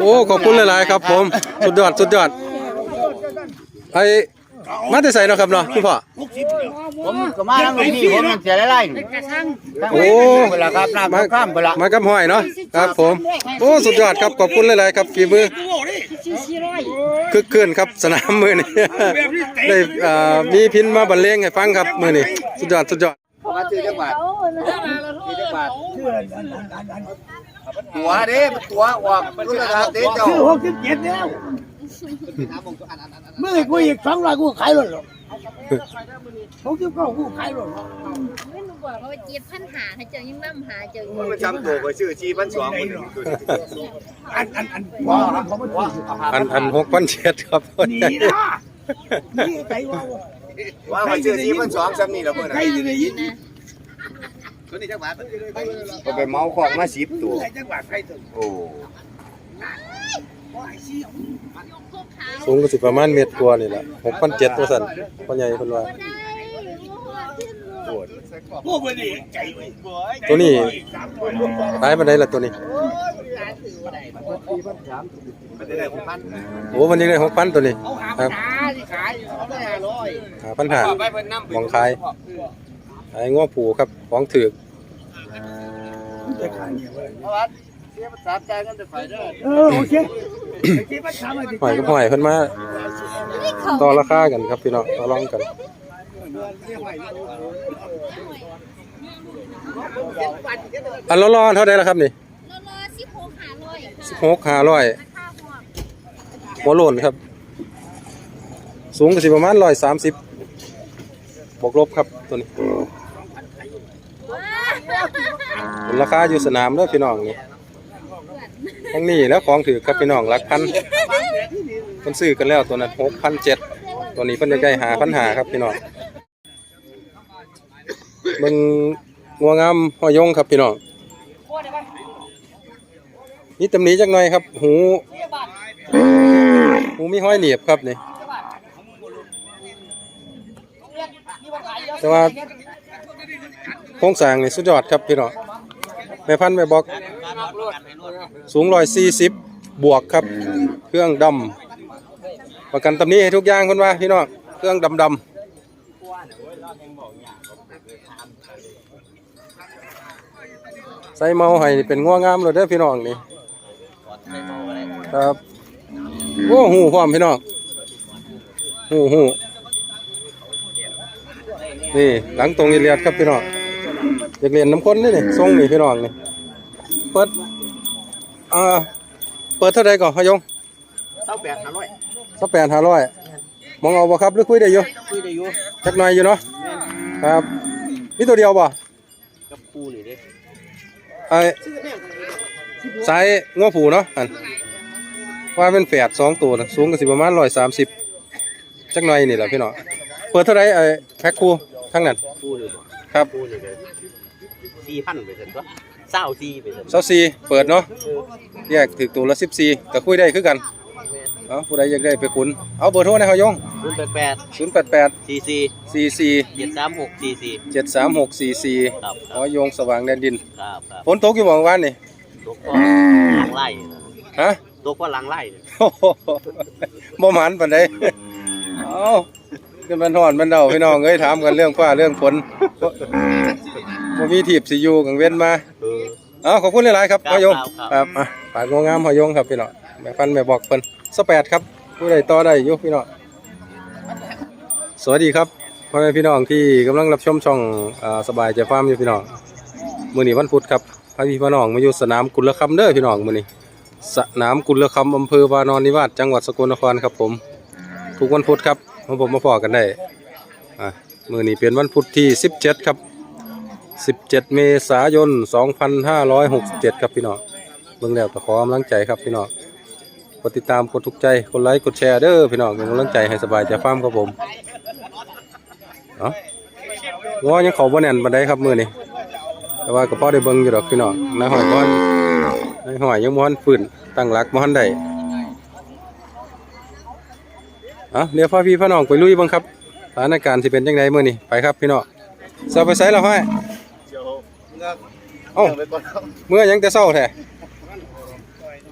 โอ้ ขอบคุณหลาย ๆ ครับผม สุดยอด สุดยอดไอ้ มาแต่ใส่เนาะครับเนาะคุณพ่อผมก็มาทั้งพี่ผมมันเสียไล่โอ้ เวลาครับน้ำข้ามเวลามากับห้อยเนาะครับ ผมโอ้สุดยอดครับขอบคุณหลายๆครับฝีมือคึกคืนครับสนามมือนี่ได้อ่ามีพินมาบรรเลงให้ฟังครับมือนี่สุดยอดสุดยอดมาซื้อจังหวัดซื้อจังหวัดตัวเด้ตัวออกรุ่นระดับเด้เจ้า ซื้อหกสิบเจ็ดแล้ว เมื่อกูอีกสองร้อยกูขายรถหรอกหกสิบเก้ากูขายรถหรอกไม่รู้บอกว่าเจี๊ยบพันหาให้เจอยังนั่หาเจออยู่มันจำตัวไปซื้อชีพันสองคนอันอันอันว่าเขาไม่ซื้ออันอันหกพันเจ็ดครับหนีนะนี่ใจว่าว่าไปซื้อชีพันสองซ้ำนี่แล้วเพื่อนใครจะได้ยินก็ไปเมาของมาสิบตัวใครจังหวัดใครถึงโอ้ว่าไอ้ซี่ สูงก็สิประมาณเมตรกว่านี่แหละหกพันเจ็ดตัวสั่นพ่อใหญ่เพิ่นว่าได้โอ้โหขึ้นปวดพวกมันนี่ใจไว้ตัวนี้ตายปานใดล่ะตัวนี้มันจะได้หกพันโอ้มันยังได้หกพันตัวนี้ครับขายเขาได้ห้าร้อยหาปัญหาไปเพิ่นน้ำมองคายไอ้ง้อผูครับของถือกจะขาย เนี่ยเว้ยเพราะว่าเสียภาษาใจกันจะไปเด้อเออโอเคไอ้ที่มันทำอะไรหอยกับหอยเพิ่นมาต่อราคากันครับพี่น้องต่อรองกันอันละร้อนเท่าไดล่ะครับนี่รอรอสิบหกหาร้อยสิบหกห้าร้อยค่าหัวหัวโลนครับ สูงก็สิประมาณร้อยสามสิบบวกลบครับตัวนี้เป็นราคาอยู่สนามเด้อพี่น้องนี่ ทั้งนี้แล้วของถือครับพี่น้องหลักพันเพิ่นซื้อกันแล้วตัวนั้นหกพันเจ็ดตัวนี้เพิ่นได้หาพันหาครับพี่น้องเบิ่งงัวงามหอยยงครับพี่น้องนี่ตำหนิจักหน่อยครับ หูหูมีห้อยเหนียบครับนี่แต่ว่าโครงสร้างนี่สุดยอดครับพี่น้อง แม่พันธุ์แม่บอก สูงร้อยสี่สิบบวกครับ เครื่องดำประกันตำนี้ให้ทุกอย่างคนว่าพี่น้องเครื่องดำดำใส่เมาให้เป็นง่วงงามเลยเด้อพี่น้องนี่ครับโอ้หูพร้อมพี่น้องหูหูนี่หลังตรงนี้เรียดครับพี่น้อง อยากเรียนน้ำข้นนี่นี่ทรงนี่พี่น้องนี่เปิดอ่าเปิดเท่าไรก่อนพะยงเท่าแปดห้าร้อยสักแปดห้าร้อยมองเอาบ่ครับหรือคุยได้อยู่คุยได้อยู่จักหน่อยอยู่เนาะครับมีตัวเดียวบ่กับปูนี่เด้ไอ้สายง้อผูเนาะอันว่าเป็นแฝดสองตัวนะสูงก็สิประมาณร้อยสามสิบจักหน่อยนี่แหละพี่น้องเปิดเท่าไรไอ้แพ็คคูทั้งนั้นปูนี่บ่ครับปูนี่เด้ สี่พันไปเสร็จตัวเศร้าสี่ไปเสร็จเซาซีเปิดเนาะแยกถึกตัวละสิบสี่ก็คุยได้คือกันเอาผู้ใดอยากได้ไปคุณเอาเบอร์โทรนะพะยงศูนย์แปดแปดศูนย์แปดแปดสี่สี่สี่สี่เจ็ดสามหกสี่สี่เจ็ดสามหกสี่สี่ครับคอ๋รับอยงสว่างแดนดินครับครับฝนตกอยู่หมองวันนี่ตกก็หลังไล่นะฮะ ตกก็หลังไล่นะโอ้โหบ่หมันปานใดเอ้าขึ้นมันฮ้อนมันเดาพี่น้องเอ้ยถามกันเรื่องฟ้าเรื่องฝน บ่มีทีบสิอยู่กังเว้นมา เออ เอ้าขอบคุณหลาย ๆ ครับครับพ่อยงครับ ครับอะปากงามพ่อยงครับพี่น้องแม่พันธุ์แม่บอกเพิ่นสแปดครับผู้ใดต่อได้อยู่พี่น้องสวัสดีครับพ่อแม่พี่น้องที่กำลังรับชมช่องอ่าสบายใจฟาร์มอยู่พี่น้องมื้อนี้วันพุธครับพาพี่พี่น้องมาอยู่สนามกุลคำเด้อพี่น้องมื้อนี้สนามกุลคำอำเภอวานอนนิวาสจังหวัดสกลนครครับผม ทุกวันพุธครับมาผมมาพอกันได้อะมือนี้เป็นวันพุธที่ 17 ครับ 17 เมษายน 2567 ครับพี่น้องเบิ่งแล้วก็ขอกำลังใจครับพี่น้องกดติดตามกดถูกใจกดไลค์กดแชร์เด้อพี่น้องเป็นกำลังใจให้สบายใจฟ้ามครับผมเอ้าง้อยังเขาบ่แน่นบันไดครับมือนี้แต่ว่าก็พอได้เบิ่งอยู่ดอกพี่น้องนายหอยก้อนในหอยยังม้อนฝืนตั้งหลักม้อนได้เอาเดี๋ยวพ่อพี่พ่อน้องไปลุยบ้างครับสถานการณ์สิเป็นยังไงมื้อนี้ไปครับพี่น้อง เสาไปไสแล้วห้อยเดี๋ยวเงือกเอ้าเงือกไปก่อนครับเมื่อยังแต่เช้าแท้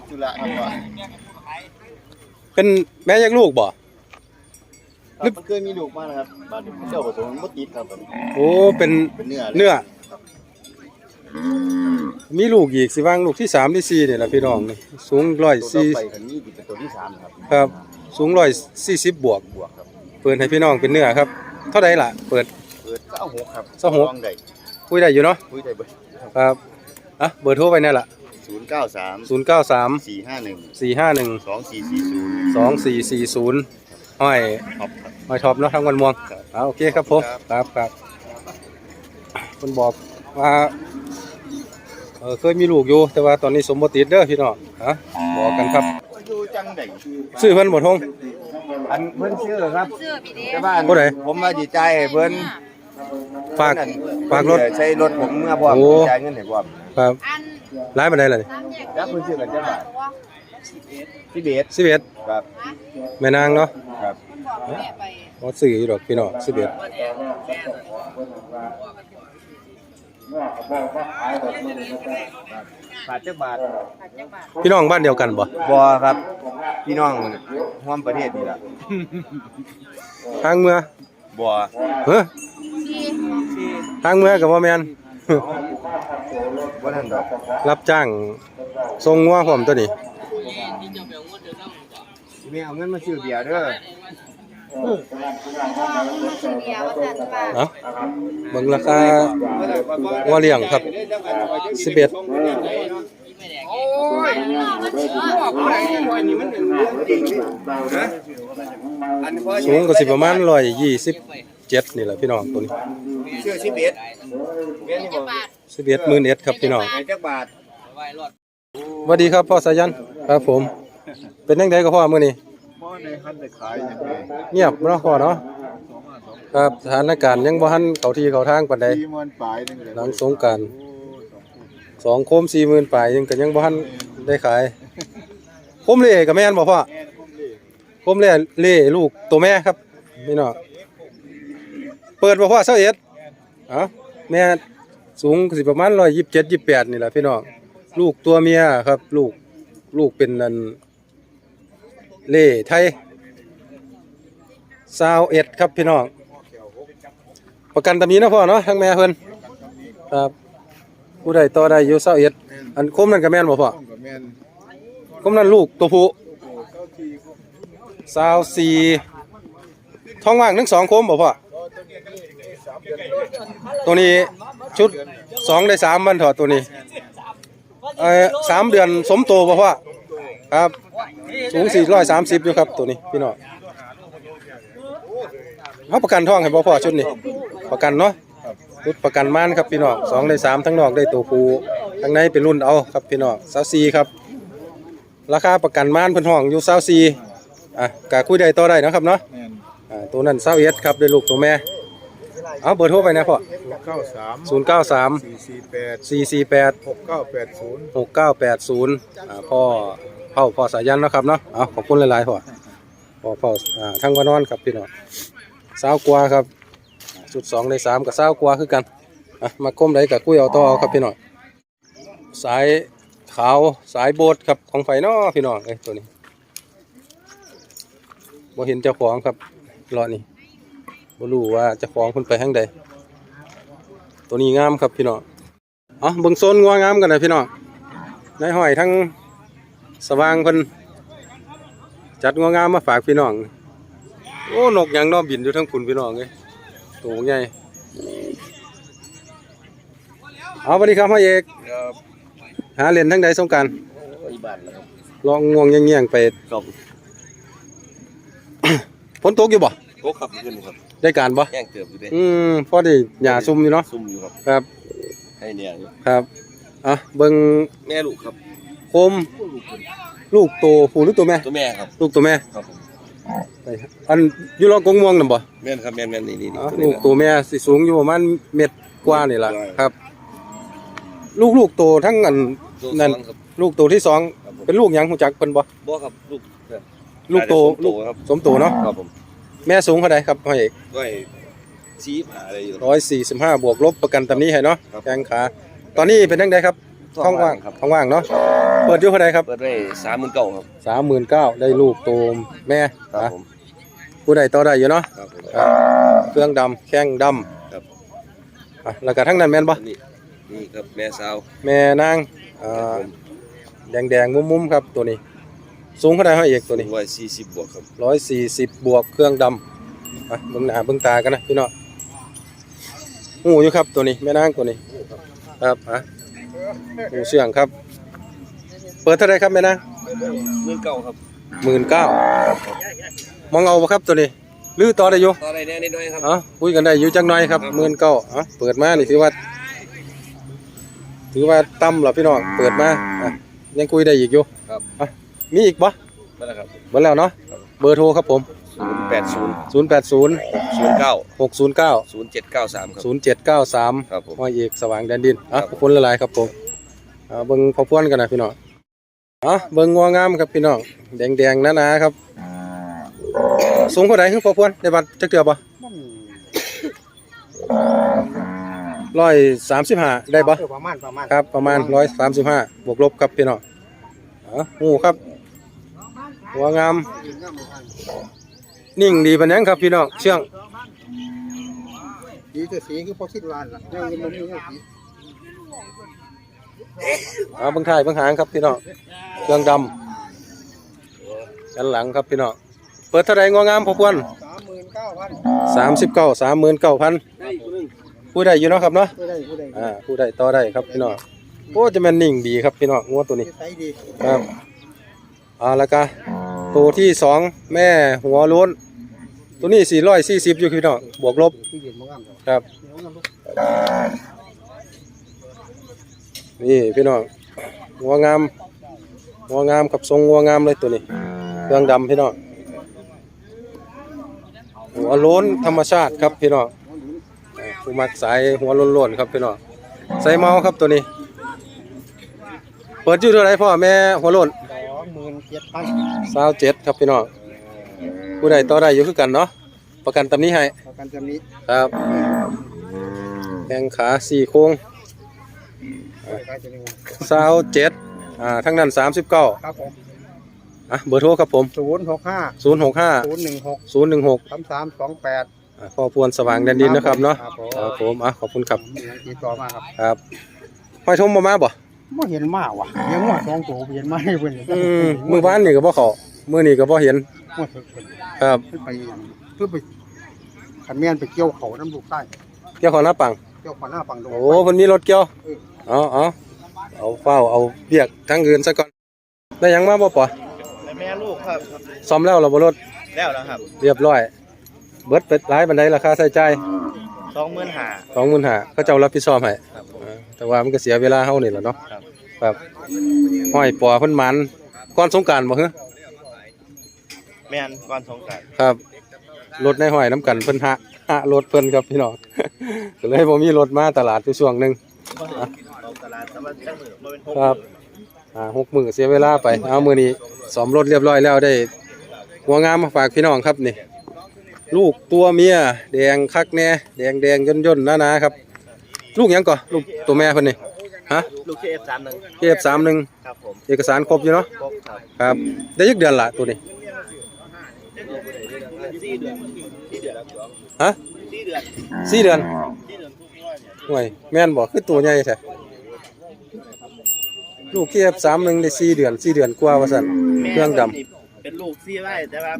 จุฬาครับว่าเป็นแม่ยักลูกบ่ครับมันเคยมีลูกมานะครับบาดนี้เจ้าผสมมดติดครับผมโอ้เป็นเป็นเนื้อลยเนื้อ มีลูกอีกสิว่างลูกที่สามที่สี่นี่แหละพี่น้องนี่สูงร้อยตัวต่อสี่ไปคันนี้เป็นตัวที่สามครับครับ สูงร้อยสี่สิบบวกบวกครับเปิดให้พี่น้องเป็นเนื้อครับ เท่าไดล่ะ เปิด เปิดเก้าหกครับเก้าหกลองได้คุยได้อยู่เนาะคุยได้เบอร์ครับอะเบอร์โทรไปนี่นล่ะศูนย์เก้าสามศูนย์เก้าสามสี่ห้าหนึ่งสี่ห้าหนึ่งสองสี่สี่ศูนย์สองสี่สี่ศูนย์ห้อย ครับครับห้อยท็อปเนาะทั้งวันม่วงครับอ่าโอเคครับผมครับครับครับคนบอกว่าเออเคยมีลูกอยู่ แต่ว่าตอนนี้สมบูติดเด้อพี่น้องฮะบอกกันครับอยู่จังไดซื้อเพิ่นบ่ทงอันเพิ่นชื่อครับ เสื้อพี่เด้แต่บ้านผู้ใดผมมาดีใจให้เพิ่น ฝากฝากรถ ใช้รถผมเมื่อพร้อมโอ้ จ่ายเงินให้พร้อมครับอันร้ายปานใดล่ะนี่สามแยกแล้วเพิ่นชื่อกันจังบาทพี่เบส11ครับแม่นางเนาะครับคุณบอกแม่ไปบ่ซื้ออยู่ดอกพี่น้อง11บาทจักบาทพี่น้องบ้านเดียวกันบ่บอครับ พี่น้องร่วมประเทศนี่ล่ะทางเมือง บอเฮ้อที่ทางเมืองก็บ่แม่นบ่ทันดอกรับจ้างส่งงัวพร้อมตัวนี้แม่เอาเงินมาซื้อเบียร์เด้อพ่อมันซื้อเบียร์ว่าท่านว่าเอ้าเบิ่งราคางัวเลี้อ้ยมันเชื่อสูงก็สิประมาณ127นี่แหละพี่น้องตัวนี้ชื่อชิบสเบียร์นี่จะบ่บาท11หมื่นเอ็ดครับพี่น้องสวัสดีครับพ่อสายันครับผม เป็นยังไงก็พ่อมื้อนี้บ่ได้คันได้ขายเงียบเนาะพ่อเนาะครับสถานการณ์ยังบ่ทันเขาที่เขาทางปานใดนปลายนึงเลยหลังสงกาน สองโคม40,000ปลายยังก็ยังบ่ทันได้ขายโคมเล่ก็แม่นบ่พ่อโคมเล่เล่ลูกตัวแม่ครับพี่น้องเปิดบ่พ่อ21เอ้าแม่สูงสิประมาณ127 28นี่แหละพี่น้องลูกตัวเมียครับ ลูกลูกเป็นนันเล่ไทยซาวเอ็ดครับพี่น้องประกันตำนี้นะพ่อเนาะทั้งแม่เพิ่นครับ ผู้ใดต่อได้อยู่ซาวเอ็ดอันคมนั่นก็แม่นบ่พ่อก็แม่นคมนั่นลูกตัวผู้ซาวสี่ท้องว่างทั้งสองคมบ่พ่อตัวนี้ชุดสองได้สามวันถอดตัวนี้เอ่อสามเดือนสมโตบ่พ่อครับ สูง430อยู่ครับตัวนี้พี่น้องเฮาประกันท้องให้บ่พอชุดนี้ประกันเนาะ ชุดประกันม่านครับพี่น้องสองในสามทั้งนอกได้ตัวผู้ทั้งในเป็นรุ่นเอาครับพี่น้อง24ครับ ราคาประกันม่านเพิ่นห้องอยู่24อะก็คุยได้ต่อได้เนาะครับเนาะแม่นอ่าตัวนั้น21ครับได้ลูกตัวแม่ เอาเบอร์โทรไปนะพ่อ93 093 448 448 6980 6980อ่าพ่อเผ่าพ่อสายันเนาะครับเนาะเอาขอบคุณหลายๆพ่อพ่อพ่ออ่าทั้งวานอนครับพี่น้องสาวกว่าครับ สุดสองในสามกับสาวกว่าคือกันอะมาก้มไดกับกุ้ยเอาต่อเอาครับพี่น้องสายขาวสายโบดครับของไฟน้อพี่น้องเอ้ยตัวนี้บ่เห็นเจ้าของครับรอนี่บ่รู้ว่าเจ้าของเพิ่นไปทางใดตัวนี้งามครับพี่น้องเอ๋อเบิ่งโซนงัวงามกันนะพี่น้องนายห้อยทั้งสว่างเพิ่นจัดงัวงามมาฝากพี่น้องโอ้นกหยังเนอบินอยู่ทั้งคุณพี่น้องเอ้ย ตัวใหญ่เอาสวัสดีครับพ่อเอกครับหาเล่นทั้งใดสงกรารอีบ้านแล้วครับลองง่วงเงี้ยงๆไปครับฝนตกอยู่บ่โอ้ครับขึ้นครับได้การบ่แย่งเติบอยู่เด้อืมพอได้หญ้าซุ่มอยู่เนาะซุ่มอยู่ครับครับให้เนี่ยอยู่ครับอะเบิ่งแม่ลูกครับโคม ลูกโตผู้หรือตัวแม่ตัวแม่ครับ ลูกตัวแม่ครับผม ไปครับอันอยู่รอกงม่วงนั่นบ่แม่นครับแม่นแม่นนี่นี่อ๋อลูกตัวแม่สิสูงอยู่ประมาณเม็ดกว่านี่ล่ะครับ ลูกลูกโตทั้งอันนั่นลูกตัวที่สองเป็นลูกหยังฮู้จักเพิ่นบ่บ่ครับลูกลูกโตน่าจะสมโตลูกครับสมโตเนาะครับผมแม่สูงเท่าไหร่ครับพ่อเอกด้วยซีหาอะไรอยู่ร้อยสี่สิบห้าบวกลบประกันตำนี้ให้เนาะครับแข้งขาตอนนี้เป็นยังไงครับ ท้องว่างครับท้องว่างเนาะเปิดอยู่เท่าไหร่ครับเปิดไว้สามหมื่นเก้าครับสามหมื่นเก้าได้ลูกโตมแม่ครับอะผมผู้ใดต่อได้อยู่เนาะครับผมครับเครื่องดำแข้งดครับำอะแล้วก็ทั้งนั้นแม่นปะอันนี่นี่ครับแม่สาวแม่นางอ่าครับผมแดงแดงๆมุมๆครับตัวนี้ สูงเท่าไหร่ห้อยเอกตัวนี้ร้อยสี่สิบบวกครับร้อยสี่สิบบวกเครื่องดำอะเบิ่งหน้าเบิ่งตากันนะพี่น้องหูอยู่ครับตัวนี้แม่นางตัวนี้ ครับอะ หูเชื่องครับ เปิดเท่าไหรครับแม่นางหมื่นเก้าครับหมื่นเก้ามองเอาปะครับตัวนี้ลือต่อได้อยู่ต่อได้แน่นิดหน่อยครับเอ๋อคุยกันได้อยู่จังหน่อยครับหมื่นเก้าอ๋อเปิดมานี่ถือว่า ถือว่าต่ำหรอพี่น้องเปิดมาอะยังคุยได้อีกอยู่ครับอะมีอีกปะนั่นแหละครับเบิดแล้วเนาะเบอร์โทรครับผม ศูนย์แปดศูนย์0 8 0ศูนย์เก้า6 0 9ศูนย์เจ็ดเก้าสามครับ0 7 9 3ครับผมห้อยเอกสว่างแดนดินอะครับขอบคุณหลายๆครับผมอ่าเบิ่งพอพวนกันนะพี่น้องอะเบิ่งงัวงามครับพี่น้องแดงๆหนาๆครับสูงเท่าไหร่คือพอพวนได้บัตรจักเทื่อบ่ร้อยสามสิบห้าได้บ่เออประมาณประมาณครับประมาณร้อยสามสิบห้าบวกลบครับพี่น้องอ๋อหูครับหัวงาม นิ่งดีปานยังครับพี่น้องเชื่องดีแต่สีคือพอคิดวานล่ะยังมันมียังสีเอาเบิ่งท้ายเบิ่งหางครับพี่น้องเครื่องดำกันหลังครับพี่น้องเปิดเท่าไหรงองามพอควรสามหมื่นเก้าพันสามสิบเก้าสามหมื่นเก้าพันผู้ใดอยู่เนาะครับเนาะไม่ได้ไม่ได้อ่าผู้ใดต่อได้ครับพี่น้องโอ้จะแม่นนิ่งดีครับพี่น้องงัวตัวนี้ใช้ดีครับอ่าแล้วก็ตัวที่สองแม่หัวโล้น ตัวนี้สี่ร้อยสี่สิบอยู่พี่น้องบวกลบที่เด่นมากครับครับนี่พี่น้องหัวงามหัวงามกับทรงหัวงามเลยตัวนี้เครื่องดำพี่น้องหัวโล้นธรรมชาติครับพี่น้องอ่าผู้มักสายหัวโล้นๆครับพี่น้องใส่เมาครับตัวนี้ เปิดอยู่เท่าไหรพ่อแม่หัวโล้นสองหมื่นเจ็ดพันสาวเจ็ดครับพี่น้อง ผู้ใดต่อได้อยู่คือกันเนาะประกันตำนี้ให้ประกันจำนี้ครับแข้งขาสี่โค้งใครจะมีสาวเจ็ดอ่าทั้งนั้นสามสิบเก้าครับผมอะเบอร์โทรครับผมศูนย์หกห้าศูนย์หกห้าศูนย์หนึ่งหกศูนย์หนึ่งหกสามสามสองแปดพ่อพวนสว่างแดนดินนะครับเนาะครับผมครับผมอะขอบคุณครับยังติดต่อมาครับครับห้อยชมมามาบ่ไม่เห็นมาว่ะเลี้ยังว่าสองตัวเห็นมาให้เพิ่นอืมมือบ้านนี่ก็บ่เขา มือนี่ก็บ่เห็นว่าเพิ่นครับเพิ่นไปอย่างเพื่อไปขันแม่นไปเกี่ยวเขาน้ำลูกใต้เกี่ยวเของหน้าปังเกี่ยวขวาหน้าฝั่งตรงโอ้เพิ่นมีรถเกี่ยวเอาเอาเอาเฝ้าเอาเบียกทั้งอื่นซะก่อนได้หยังมาบ่ปอแม่ลูกครับ ซ่อมแล้วเหราบ่รถแล้วแล้วครับเรียบร้อย เบิดเป็ดหลายบันไดราคาใช้จ่ายสองหมื่นห้าสองหมื่นห้าเขาเจ้ารับผิดชอบให้ครับผม อ่าแต่ว่ามันก็เสียเวลาเฮานี่แหละเนาะครับ ครับห้อยปอเพิ่นหมันก่อนสงกรารบ่ฮะ แม่นก่อนสงกรานต์ครับ รถในห้อยน้ำกันเพิ่นหะหะรถเพิ่นครับพี่น้อง ก็เลยบ่มีรถมาตลาดอยู่ช่วงหนึงออกตลาดแต่ว่าจังมือบ่เป็นหกครับอ่าหกมื้อเสียเวลาไป เอามื้อนี้ซ่อมรถเรียบร้อยแล้วได้ หัวงามมาฝากพี่น้องครับนี่ ลูกตัวเมียแดงคักแน่แดงแดงย่นย่นๆหนาๆครับ ลูกหยังก่อลูกตัวแม่เพิ่นนี่ฮะลูกเคเอฟสามหนึ่งเอฟสามหนึ่งครับผมเอกสารครบอยู่เนาะครบครับครับได้ยักเดือนละตัวนี้ สี่เดือนสี่เดือนฮะสี่เดือนสี่เดือนสี่เดือนทุกวันเนี่ยห่วยแม่นบอกคือตัวใหญ่แท้ลูกเอฟสามหนึ่งได้สี่เดือนสี่เดือนกว่าว่าสั่นเครื่องดำแม่พิ่นนี่เป็นลูกซี่ไร่แต่ว่า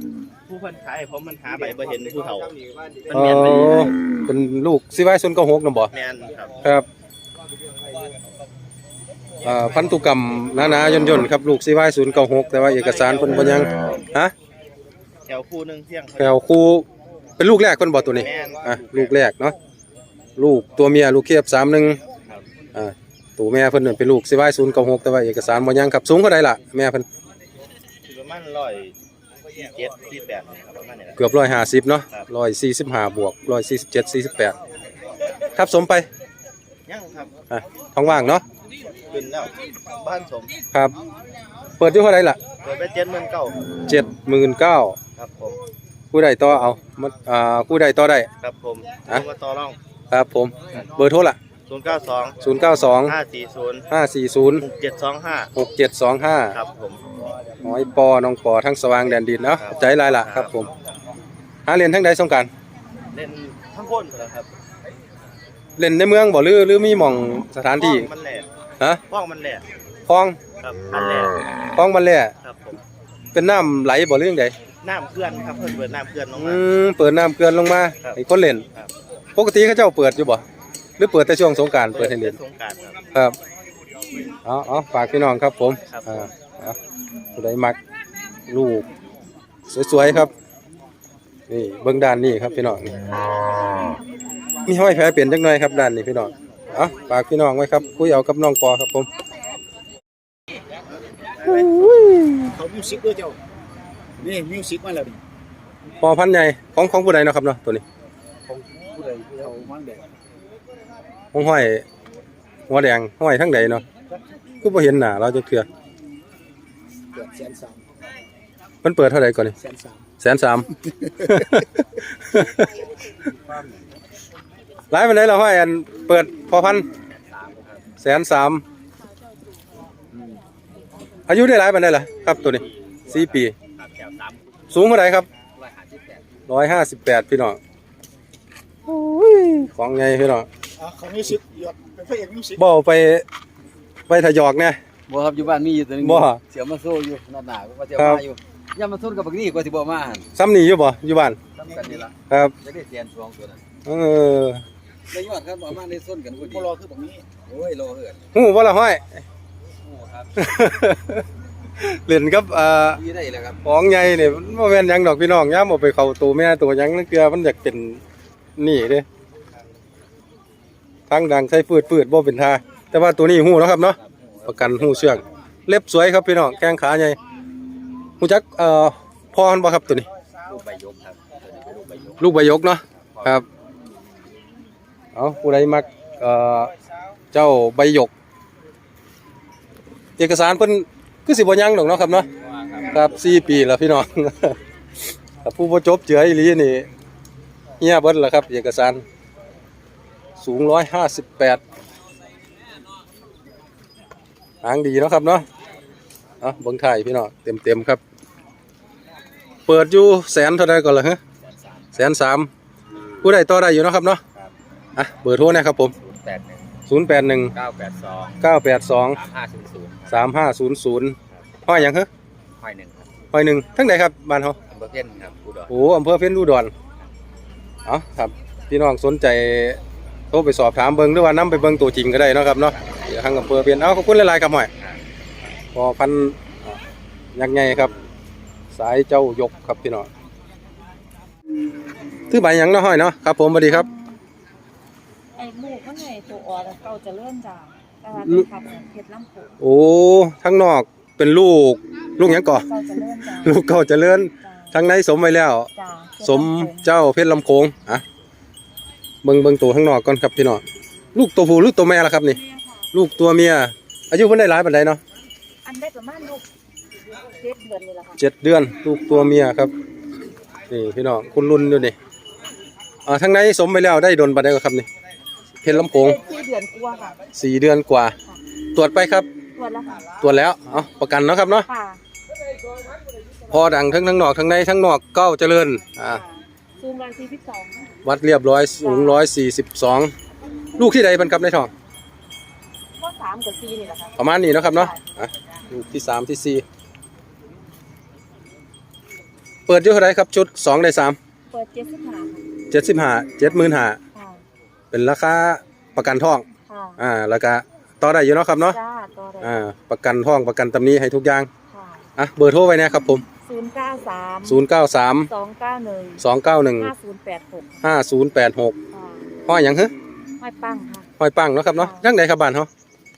ผู้เพันขายให้ผมมันหาไปบ่เห็นผู้เฒ่ามันอ๋อแม่นไปอยู่เป็นลูกสิไว้ซุนย์เก้าหกนำบ่แม่นครับครับอ่าพันธุกรรมหนาๆย่นๆครับลูกสิไว้ศูนย์เก้าหกแต่ว่าเอกสารเพิ่นบ่ยังฮะแถวคู่หนึงเที่ยงแถวคู่เป็นลูกแรกเพิ่นบ่ตัวนี้ แม่นอะลูกแรกเนาะลูกตัวเมียลูกเคียบสามหนึ่งครับอ่าตัวแม่เพิ่นนั่นเป็นลูกสิไว้ศูนย์เก้าหกแต่ว่าเอกสารบ่ยังครับสูงเท่าใดล่ะแม่เพิ่นคือประมาณร้อยเจ็ดสี่แปดเนี่ยครับประมาณนี้แหละ เกือบร้อยห้าสิบเนาะครับ ร้อยสี่สิบห้าบวกร้อยสี่สิบเจ็ดสี่สิบแปดครับสมไปยังครับอะท้องว่างเนาะขึ้นแล้วบ้านสมครับ เปิดอยู่เท่าใดล่ะเปิดไปเจ็ดหมื่นเก้าเจ็ดหมื่นเก้า ครับผมผู้ใดต่อเอามันอ่าผู้ใดต่อได้ ครับผมอะ ผมมาต่อรองครับผม เบอร์โทรละศูนย์เก้าสองศูนย์เก้าสองห้าสี่ศูนย์ห้าสี่ศูนย์หกเจ็ดสองห้าหกเจ็ดสองห้าครับผมหอยปอน้องปอทั้งสว่างแดนดินเนาะครับ ใจหลายละครับผมหาเรียนทั้งใดสงกรารเล่นทั้งคนเลยครับเล่นในเมืองบ่หรือหรือมีหม่องสถานที่ห้องมันแหลกฮะห้องมันแหลกคลองครับมันแหลกคลองมันแล่ครับผมเป็นน้ำไหลบ่เรื่องใด น้ำเคลื่อนครับเพิ่นเปิดน้ำเคลื่อนลงอืมา มเปิดน้ำเกลือนลงมาครับ ให้คนเล่น ครับปกติเขาเจ้าเปิดอยู่บ่หรือเปิดแต่ช่วงสงกรารเปิดให้เล่นสงกรารครับ ครับเอาเอาฝากพี่น้องครับผมครับ อ่าเอาผู้ใดมักลูก สวยๆครับ นี่เบื้องด้านนี่ครับพี่น้องนี่มีห้อยแผลเปลี่ยนจักหน่อยครับด้านนี้พี่น้องเอาฝากพี่น้องไว้ครับคุยเอากับน้องปอครับผม เขามิวสิกด้วยเจ้า นี่มิวสิกมาแล้วนี่ปอพันธุ์ใหญ่ของของผู้ใดเนาะครับเนาะตัวนี้ผู้ใดผู้เอามันแดงของห้อยหัวแดงห้อยทั้งใดเนาะก็บ่เห็นหน้าเราจะเถื่อเกิดแสนสามมันเปิดเท่าไหร่ก่อนนี่แสนสามแสนสาม หลายไปเลยเราห้อยอันเปิดพอพันแสนสามอายุได้หลายไปได้ล่ะครับตัวนี้สี่ปี สูงเท่าไหร่ครับร้อยห้าสิบแปดพี่น้องโอ้ยของไงพี่น้องอะเขามิวสิกยอดเป็นพระเอกมิวสิกบ่เอาไปไปทะยอกเนี่ยบ่ครับอยู่บ้านมีอยู่ตัวหนึงบ่เสียวมาโซ่อยู่หน้าหนาก็จะครับมาอยู่ย่ามาทุนกับบักนี่ก็สิบ่มาหั่นซ้ำนี่อยู่บ่อยู่บ้านซ้ำกันนี่ล่ะครับจะได้เสียนสองตัวนั้นเออได้ยอดครับเอามาได้ส้นกันพอดีพอรอคือแบบนี้โอ้ยรอเหือนหูบ่ละห้อยโอ้ครับ เล่นกับอ่าดีได้แล้วครับของใหญ่เนี่ยมันบ่แม่นหยังดอกพี่น้องย่ามเอาไปเข้าตัวแม่ตัวหยังนั่นเกลือมันอยากเป็นนี่เด้ทางดังใส่ฟืดฟืดบ่เป็นท่าแต่ว่าตัวนี้หูเนาะครับเนาะประกันหูเชืองเล็บสวยครับพี่น้องแข้งขาใหญ่หูจักเอ่อพรบ่ครับตัวนี้ ลูกใบยกครับตัวนี้เป็นลูกใบยกลูกใบยกเนาะครับ เอาผู้ใดมักเอ่อเจ้าใบยก เอกสารเพิ่น คือสิบ่ยังดอกเนาะครับเนาะครับสี่ปีแล้วพี่น้องครับผู้ประจบเจืออีหลีนี่เฮียเบิดแล้วครับเอกสารสูงร้อยห้าสิบแปดหางดีเนาะครับเนาะเอาเบิ้งไทยพี่น้องเต็มเต็มๆครับ เปิดอยู่แสนเท่าไรก่อนละฮะแสนสามผู้ใดต่อได้อยู่เนาะครับเนาะอะเบอร์โทรนะครับผมแปดหนึ่ง ศูนย์แปดหนึ่งเก้าแปดสองเก้าแปดสองสามห้าศูนย์ศูนย์สามห้าศูนย์ศูนย์ห้อยหยังฮะห้อยหนึ่งครับห้อยหนึ่งทั้งใดครับบ้านเขาอำเภอเพ่นครับอุดรโอ้อำเภอเพ็ญอุดรเอาครับพี่น้องสนใจโทรไปสอบถามเบิ้งหรือว่านํไปเบิ้งตัวจริงก็ได้เนาะครับเนาะเดี๋ยวทางอำเภอเพ็ญเอาขอบคุณหลายๆครับหน่อยพอพันยักษ์ใหญ่ครับ สายเจ้ายกครับพี่น้องถือใบหยังเนาะห้อยเนาะครับ ผมสวัสดีครับ ไอ้หมูข้างในตัวอ่อนเก่าจะเลื่อนจ้าแต่ว่าเป็นขับเหมือนเพชรลำโขงโอ้ทั้งนอกเป็นลูก ลูกหยังก่อเก่าจะเลื่อนจ้าลูกเก่าเจริญจ้าทั้งในสมไว้แล้ว จ้าสมเจ้าเพชรลำโขงอะเบิ่งเบิ่งตัวข้างนอกก่อนครับพี่น้องลูกตัวผู้ลูกตัวแม่ละครับนี่ ลูกตัวเมีย อายุเพิ่นได้หลายปานใดเนาะอันได้ประมาณลูกเจ็ดเดือนนี่แหละค่ะเจ็ดเดือน ลูกตัวเมียครับนี่พี่น้องคุณรุ่นอยู่นี่อ่าทั้งในสมไปแล้วได้ดนปานใดก็ครับนี่ เพชรลำโขงสี่เดือนกว่าค่ะสี่เดือนกว่า ตรวจไปครับ ตรวจแล้วค่ะตรวจแล้วเอาประกันเนาะครับเนาะค่ะพอดังทั้งทั้งนอกทั้งในทั้งนอกเก้าเจริญอ่าซูมรายสี่สิบสองวัดเรียบร้อยสูงร้อยสี่สิบสองลูกที่ใดมันครับในท้อง ก็สามกับสี่นี่แหละค่ะประมาณนี้เนาะครับเนาะอะลูกที่สามที่สี่เปิดอยู่เท่าไหรครับชุดสองได้สามเปิดเจ็ดสิบห้าเจ็ดสิบห้าเจ็ดหมื่นห้าค่ะ เป็นราคาประกันท้อง ค่ะอ่า แล้วก็ต่อได้อยู่เนาะครับเนาะ จ้าตัวอะไรอ่า ประกันท้องประกันตำหนี้ให้ทุกอย่าง ค่ะอะ เบอร์โทรไว้นะครับผม ศูนย์เก้าสามศูนย์เก้าสามสองเก้าหนึ่งสองเก้าหนึ่งห้าศูนย์แปดหกห้าศูนย์แปดหกค่ะห้อยหยังฮะไม่ปั้งค่ะ ห้อยปังเนาะครับเนาะยังไงครับบ้านเขา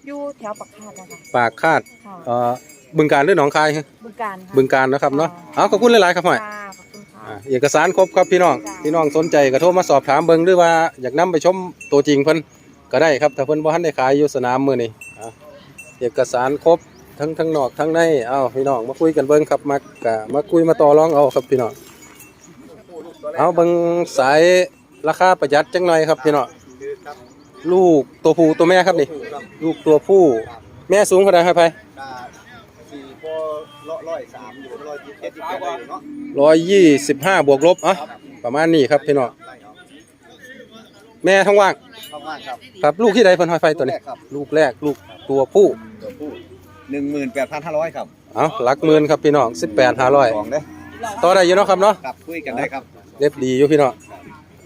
อยู่แถวปักคาดนะคะปากคาดค่ะเอ่อบึงการหรือหนองคายฮะบึงการค่ะ บึงการเนาะครับเนาะเอาขอบคุณหลายๆครับห้อย ค่ะข อ่าเอกสารครบครับพี่น้อง พี่น้องสนใจก็โทรมาสอบถามเบิ่งหรือว่าอยากนํไปชมตัวจริงเพิ่นก็ได้ครับถ้าเพิ่นบ่ทันได้ขายอยู่สนามมื้อนี้อ่าเอกสารครบทั้งทั้งนอกทั้งในเอาพี่น้องมาคุยกันเบิ่งครับมากะมาคุยมาต่อรองเอาครับพี่น้องเอาเบิ่งสายราคาประหยัดจังหน่อยครับพี่น้องลูกตัวผู้ตัวแม่ครับนี่ ลูกตัวผู้ แม่สูงเท่าไหร่ครับไปสี่พอร้อยสาม ร้อยยี่สิบเจ็ดยี่สิบแปดอยู่เนาะร้อยยี่สิบห้าบวกลบอะประมาณนี้ครับพี่น้องแม่ท้องว่างทำงานครับครับลูกที่ใดเพิ่นห้อยไฟตัวนี้ครับลูกแรกลูกตัวผู้ตัวผู้หนึ่งหมื่นแปดพันห้าร้อยครับเอาหลักหมื่นครับพี่น้องสิบแปดห้าร้อยสองเด้อต่อได้อยู่เนาะครับเนาะครับคุยกันได้ครับเล็บดีอยู่พี่น้อง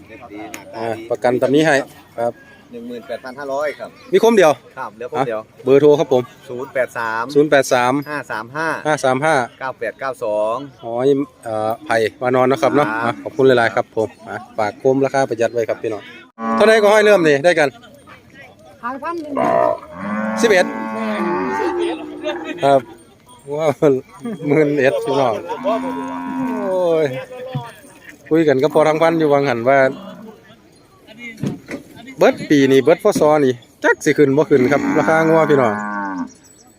เด็ดดีหน้าตาอ่าดีประกันตอนนี้ให้ครับ หนึ่งหมื่นแปดพันห้าร้อยครับมีคมเดียว ครับเดี๋ยวผมเดี๋ยวเบอร์โทรครับผมศูนย์แปดสาม0 8 3 ห้าสามห้า5 3 5เก้าแปดเก้าสองหอยเอ่อไผ่วานอนนะครับเนาะครับ อะขอบคุณหลายๆครับผมอะฝากโคมราคาประหยัดไว้ครับพี่น้องเท่าไหร่ก็ห้อยเริ่มนี่ได้กันขายพันหนึ่ง11ครับว้าวหมื่นเอ็ดพี่น้องโอ้ยคุยกันก็พอทางพันอยู่วังหันว่า เบิดปีนี่เบิดพศนี่จักสิขึ้นบ่ขึ้นครับราคางัวพี่น้อง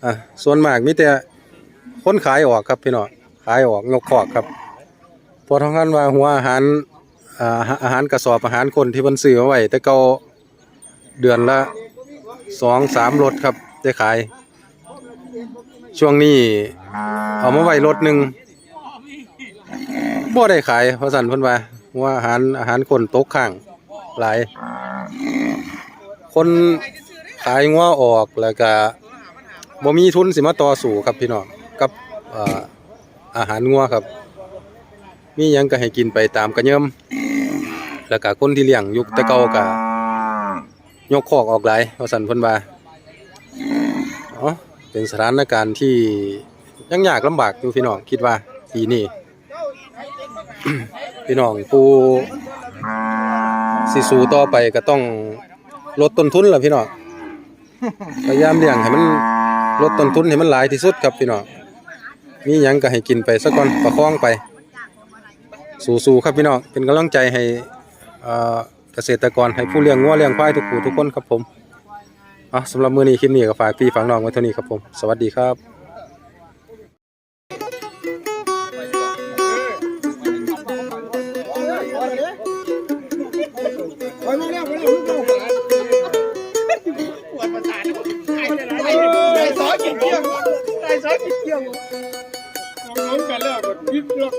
อะส่วนมากมีแต่คนขายออกครับพี่น้องขายออกยกคอกครับพอทางพันว่าหัวอาหารอ่าอาหารกระสอบอาหารคนที่เพิ่นซื้อเอาไว้แต่เก่าเดือนละสองสามรถครับได้ขาย ช่วงนี้เอามาไว้รถหนึ่งบ่ได้ขายเพราะสั่นเพิ่นว่าว่าอาหารอาหารคนตกข้างหลาย คนขายงัวออกแล้วก็บ่มีทุนสิมาต่อสู้ครับพี่น้องกับอาหารงัวครับ มียังก็ให้กินไปตามกระเยิมแล้วก็คนที่เลี้ยงยุคต่เก่าก็ยกคอกออกหลายเพราะสันเพิ่นว่าเอ๋อเป็นสถานการณ์ที่ยังยากลำบากอยู่พี่น้องคิดว่าปีนี้พี่น้องผู้ สิสู้ต่อไปก็ต้องลดต้นทุนล่ะพี่น้องพยายามเลี้ยงให้มันลดต้นทุนให้มันหลายที่สุดครับพี่น้องมีหยังก็ให้กินไปซะก่อนประคองไป สู้ๆครับพี่น้องเป็นกำลังใจให้เอ่อเกษตรกรให้ผู้เลี้ยงงัวเลี้ยงควายทุกผู้ทุกคนครับผมอะสำหรับมื้อนี้คลิปนี้ก็ฝากพี่ฝากน้องไว้เท่านี้ครับผม สวัสดีครับ กินเที่ยงได้สอนกินเที่ยงน้องกันแล้วก็ยิบล็อก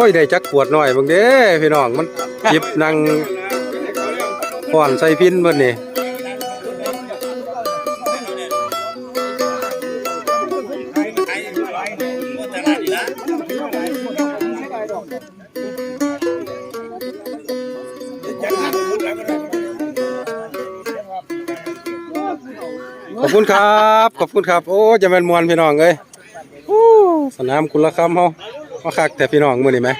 อ้ยได้จักขวดหน่อยเบิ่งเด้พี่น้องมันจิบนั่งก่อนใส่พินเบิ่นนี่ขอบคุณครับ ขอบคุณครับ โอ้จะแม่นมวนพี่น้องเอ้ยโอ้สนามกุลคำเฮา มาคักแต่พี่น้องมือนี่ไหม